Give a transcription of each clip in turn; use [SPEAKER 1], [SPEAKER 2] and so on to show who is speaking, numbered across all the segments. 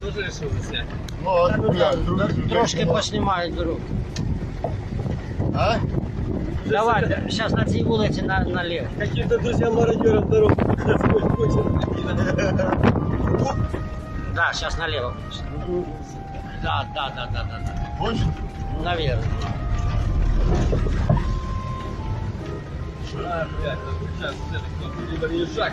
[SPEAKER 1] Тоже решил засняти.
[SPEAKER 2] Ну, а от, ну блядь, друг-
[SPEAKER 3] Трошки друг- поснімають беру.
[SPEAKER 2] А?
[SPEAKER 3] Давайте, сейчас на цій вулиці на, налево.
[SPEAKER 1] Каким-то друзьям-мародерам дорогу.
[SPEAKER 3] Да, сейчас налево. Да, да, да, да, да, да.
[SPEAKER 2] Хочешь?
[SPEAKER 3] Навірно.
[SPEAKER 1] А, блядь, ну, сейчас, блядь, кто-то либо не шаг.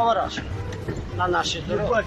[SPEAKER 3] поворачивает на
[SPEAKER 1] наши дороге.